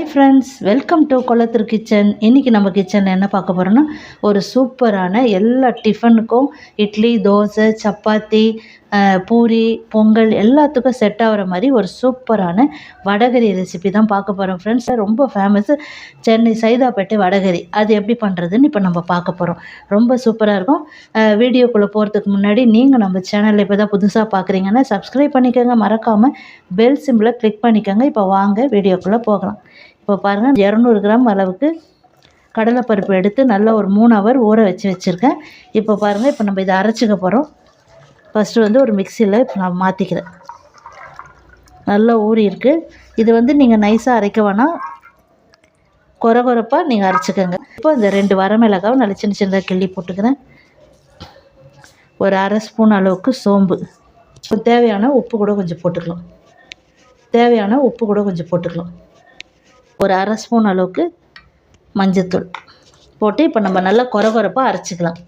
Hi friends welcome to Kolathur kitchen இன்றைக்கி நம்ம கிச்சனில் என்ன பார்க்க போகிறோன்னா ஒரு சூப்பரான எல்லா டிஃபனுக்கும் இட்லி தோசை சப்பாத்தி பூரி பொங்கல் எல்லாத்துக்கும் செட் ஆகிற மாதிரி ஒரு சூப்பரான வடகரி ரெசிபி தான் பார்க்க போகிறோம் ஃப்ரெண்ட்ஸ் ரொம்ப ஃபேமஸ் சென்னை சைதாப்பேட்டை வடகரி. அது எப்படி பண்ணுறதுன்னு இப்போ நம்ம பார்க்க போகிறோம் ரொம்ப சூப்பராக இருக்கும். வீடியோக்குள்ளே போகிறதுக்கு முன்னாடி நீங்கள் நம்ம சேனலில் இப்போ தான் புதுசாக பார்க்குறீங்கன்னா சப்ஸ்கிரைப் பண்ணிக்கோங்க. மறக்காமல் பெல் சிம்பிளை கிளிக் பண்ணிக்கோங்க. இப்போ வாங்க வீடியோக்குள்ளே போகலாம். இப்போ பாருங்கள் இரநூறு கிராம் அளவுக்கு கடலைப்பருப்பு எடுத்து நல்லா ஒரு மூணு ஹவர் ஊற வச்சு வச்சுருக்கேன். இப்போ பாருங்கள் இப்போ நம்ம இதை அரைச்சிக்க போகிறோம் ஃபஸ்ட்டு வந்து ஒரு மிக்சியில் இப்போ நான் மாற்றிக்கிறேன் நல்லா ஊறி இருக்குது இது வந்து நீங்கள் நைஸாக அரைக்க வேணாம். கொர கொரப்பாக நீங்கள் அரைச்சிக்கோங்க. இப்போ இந்த ரெண்டு வரமிளகாவை நல்லா சின்ன சின்னதாக கிள்ளி போட்டுக்கிறேன். ஒரு அரை ஸ்பூன் அளவுக்கு சோம்பு. இப்போ தேவையான உப்பு கூட கொஞ்சம் போட்டுக்கலாம். தேவையான உப்பு கூட கொஞ்சம் போட்டுக்கலாம். ஒரு அரை ஸ்பூன் அளவுக்கு மஞ்சத்தூள் போட்டு இப்போ நம்ம நல்லா கொர கொரப்பாக அரைச்சிக்கலாம்.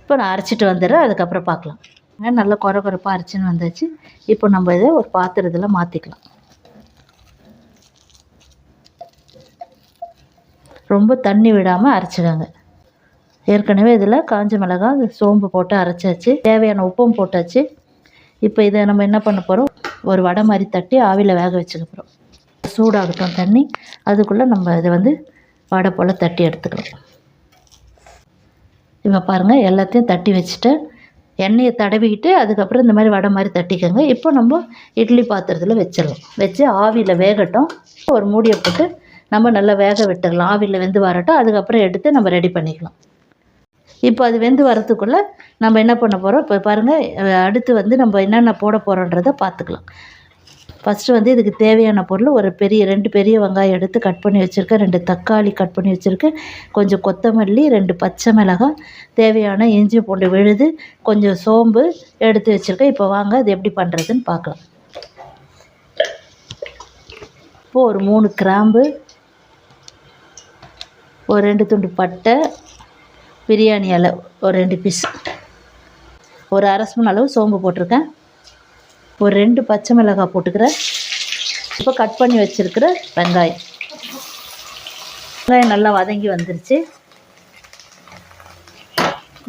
இப்போ நான் அரைச்சிட்டு வந்துடுறேன் அதுக்கப்புறம் பார்க்கலாம். நல்லா கொர கொரப்பாக அரைச்சின்னு வந்தாச்சு? இப்போ நம்ம இதை ஒரு பாத்திரத்தில் மாற்றிக்கலாம் ரொம்ப தண்ணி விடாமல் அரைச்சிடுங்க ஏற்கனவே இதில் காஞ்ச மிளகாய் சோம்பு போட்டு அரைச்சாச்சு தேவையான உப்பும் போட்டாச்சு. இப்போ இதை நம்ம என்ன பண்ண போகிறோம் ஒரு வடை மாதிரி தட்டி ஆவியில் வேக வச்சுக்க போகிறோம் சூடாகட்டும் தண்ணி அதுக்குள்ளே நம்ம இதை வந்து வடை போல் தட்டி எடுத்துக்கலாம். இப்போ பாருங்கள் எல்லாத்தையும் தட்டி வச்சுட்டு எண்ணெயை தடவிக்கிட்டு அதுக்கப்புறம் இந்த மாதிரி வடை மாதிரி தட்டிக்கோங்க. இப்போ நம்ம இட்லி பாத்திரத்தில் வச்சிடலாம். வச்சு ஆவியில் வேகட்டும். ஒரு மூடியை போட்டு நம்ம நல்லா வேக விட்டுக்கலாம் ஆவியில் வெந்து வரட்டும். அதுக்கப்புறம் எடுத்து நம்ம ரெடி பண்ணிக்கலாம். இப்போ அது வெந்து வரத்துக்குள்ளே நம்ம என்ன பண்ண போகிறோம் இப்போ பாருங்கள் அடுத்து வந்து நம்ம என்னென்ன போட போகிறோன்றதை பார்த்துக்கலாம். ஃபஸ்ட்டு வந்து இதுக்கு தேவையான பொருள் ஒரு பெரிய ரெண்டு பெரிய வெங்காயம் எடுத்து கட் பண்ணி வச்சுருக்கேன். ரெண்டு தக்காளி கட் பண்ணி வச்சுருக்கேன். கொஞ்சம் கொத்தமல்லி ரெண்டு பச்சை மிளகாய் தேவையான இஞ்சி பூண்டு விழுது கொஞ்சம் சோம்பு எடுத்து வச்சுருக்கேன். இப்போ வாங்க அது எப்படி பண்ணுறதுன்னு பார்க்கலாம். இப்போது ஒரு மூணு கிராம்பு ஒரு ரெண்டு துண்டு பட்டை பிரியாணி இலை ஒரு ரெண்டு பீஸ் ஒரு அரை ஸ்பூன் அளவு சோம்பு போட்டிருக்கேன். ஒரு ரெண்டு பச்சை மிளகாய் போட்டுக்கிறேன் இப்போ கட் பண்ணி வச்சுருக்கிற வெங்காயம். வெங்காயம் நல்லா வதங்கி வந்துருச்சு.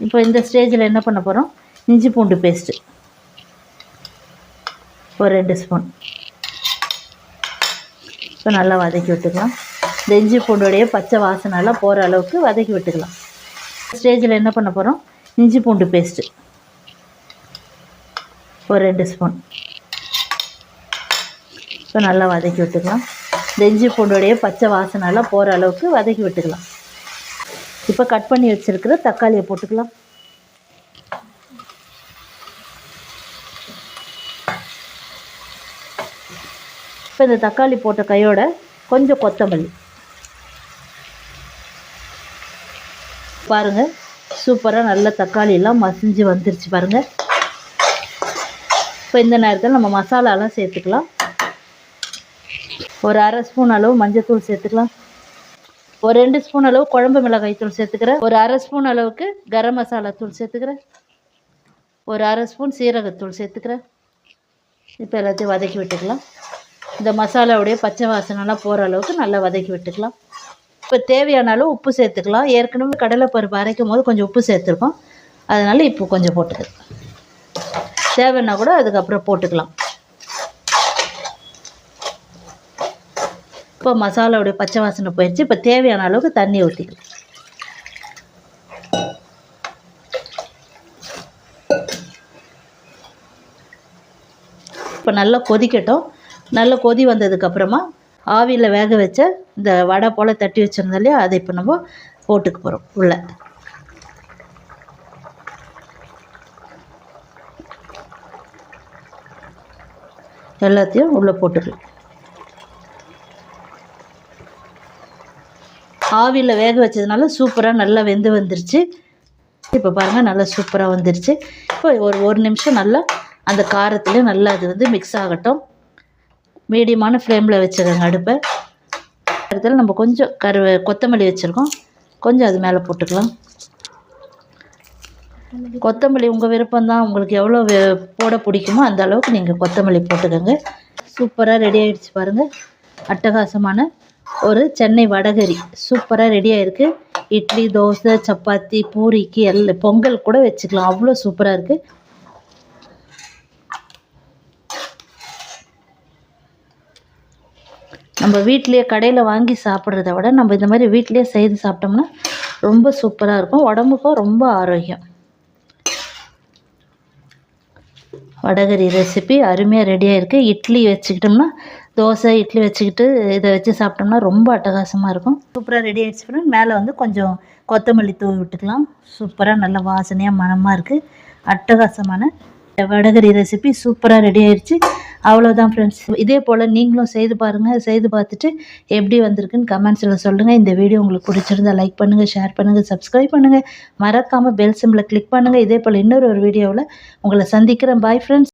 இப்போ இந்த ஸ்டேஜில் என்ன பண்ண போகிறோம் இஞ்சி பூண்டு பேஸ்ட்டு ஒரு ரெண்டு ஸ்பூன் இப்போ நல்லா வதக்கி விட்டுக்கலாம். இந்த இஞ்சி பூண்டுடைய பச்சை வாசனைலாம் போகிற அளவுக்கு வதக்கி விட்டுக்கலாம். ஸ்டேஜில் என்ன பண்ண போகிறோம் இஞ்சி பூண்டு பேஸ்ட்டு ஒரு ரெண்டு ஸ்பூன். இப்போ நல்லா வதக்கி விட்டுக்கலாம். இந்த இஞ்சி பூண்டுடைய பச்சை வாசனைலாம் போகிற அளவுக்கு வதக்கி விட்டுக்கலாம். இப்போ கட் பண்ணி வச்சுருக்கிற தக்காளியை போட்டுக்கலாம். இப்போ இந்த தக்காளி போட்ட கையோட கொஞ்சம் கொத்தமல்லி. பாருங்கள் சூப்பராக நல்ல தக்காளியெல்லாம் மசிஞ்சு வந்துருச்சு பாருங்கள் இப்போ இந்த நேரத்தில் நம்ம மசாலாலாம் சேர்த்துக்கலாம். ஒரு அரை ஸ்பூன் அளவு மஞ்சத்தூள் சேர்த்துக்கலாம். ஒரு ரெண்டு ஸ்பூன் அளவு குழம்பு மிளகாய் தூள் சேர்த்துக்கிறேன். ஒரு அரை ஸ்பூன் அளவுக்கு கரம் மசாலா தூள் சேர்த்துக்கிறேன். ஒரு அரை ஸ்பூன் சீரகத்தூள் சேர்த்துக்கிறேன். இப்போ எல்லாத்தையும் வதக்கி விட்டுக்கலாம். இந்த மசாலாவுடைய பச்சை வாசனைலாம் போகிற அளவுக்கு நல்லா வதக்கி விட்டுக்கலாம். இப்போ தேவையான அளவு உப்பு சேர்த்துக்கலாம். ஏற்கனவே கடலைப்பருப்பு அரைக்கும் போது கொஞ்சம் உப்பு சேர்த்துருக்கோம். அதனால் இப்போ கொஞ்சம் போட்டுக்கலாம். தேவைன்னா கூட அதுக்கப்புறம் போட்டுக்கலாம். இப்போ மசாலாவுடைய பச்சை வாசனை போயிடுச்சு இப்போ தேவையான அளவுக்கு தண்ணி ஊற்றிக்கலாம் இப்போ நல்லா கொதிக்கட்டும். நல்லா கொதி வந்ததுக்கப்புறமா ஆவியில் வேக வச்ச இந்த வடை போல் தட்டி வச்சுருந்தோம் இல்லையா? அதை இப்போ நம்ம போட்டுக்க போகிறோம் உள்ளே. எல்லாத்தையும் உள்ளே போட்டுக்கலாம் ஆவியில் வேக வச்சதுனால சூப்பராக நல்லா வெந்து வந்துருச்சு. இப்போ பாருங்கள் நல்லா சூப்பராக வந்துருச்சு. இப்போ ஒரு ஒரு நிமிஷம் நல்லா அந்த காரத்தில் நல்லா அது வந்து மிக்ஸ் ஆகட்டும். மீடியமான ஃப்ளேமில் வச்சுக்கோங்க அடுப்பை. இடத்துல நம்ம கொஞ்சம் கருவே கொத்தமல்லி வச்சுருக்கோம். கொஞ்சம் அது மேலே போட்டுக்கலாம். கொத்தமல்லி உங்கள் விருப்பம்தான். உங்களுக்கு எவ்வளோ போட பிடிக்குமோ அந்த அளவுக்கு நீங்கள் கொத்தமல்லி போட்டுக்கோங்க. சூப்பராக ரெடி ஆகிடுச்சு பாருங்கள் அட்டகாசமான ஒரு சென்னை வடகறி சூப்பராக ரெடியாக இருக்குது இட்லி தோசை சப்பாத்தி பூரிக்கு எல்லாம் பொங்கல் கூட வச்சுக்கலாம். அவ்வளோ சூப்பராக இருக்குது நம்ம வீட்லேயே கடையில் வாங்கி சாப்பிட்றத விட நம்ம இந்த மாதிரி வீட்டிலேயே செய்து சாப்பிட்டோம்னா ரொம்ப சூப்பராக இருக்கும். உடம்புக்கும் ரொம்ப ஆரோக்கியம். வடகரி ரெசிபி அருமையாக ரெடியாக இருக்குது இட்லி வச்சுக்கிட்டோம்னா தோசை இட்லி வச்சுக்கிட்டு இதை வச்சு சாப்பிட்டோம்னா ரொம்ப அட்டகாசமாக இருக்கும். சூப்பராக ரெடி ஆகிடுச்சு ஃப்ரெண்ட் மேலே வந்து கொஞ்சம் கொத்தமல்லி தூவி விட்டுக்கலாம். சூப்பராக நல்ல வாசனையாக மணமாக இருக்குது அட்டகாசமான வடகரி ரெசிபி சூப்பராக ரெடி ஆயிடுச்சு. அவ்வளோதான் ஃப்ரெண்ட்ஸ் இதே போல் நீங்களும் செய்து பாருங்கள் செய்து பார்த்துட்டு எப்படி வந்திருக்குன்னு கமெண்ட்ஸில் சொல்லுங்கள் இந்த வீடியோ உங்களுக்கு பிடிச்சிருந்தா லைக் பண்ணுங்கள் ஷேர் பண்ணுங்கள் சப்ஸ்கிரைப் பண்ணுங்கள் மறக்காமல் பெல் சிம்பில் கிளிக் பண்ணுங்கள் இதே போல் இன்னொரு ஒரு வீடியோவில் உங்களை சந்திக்கிறேன். Bye friends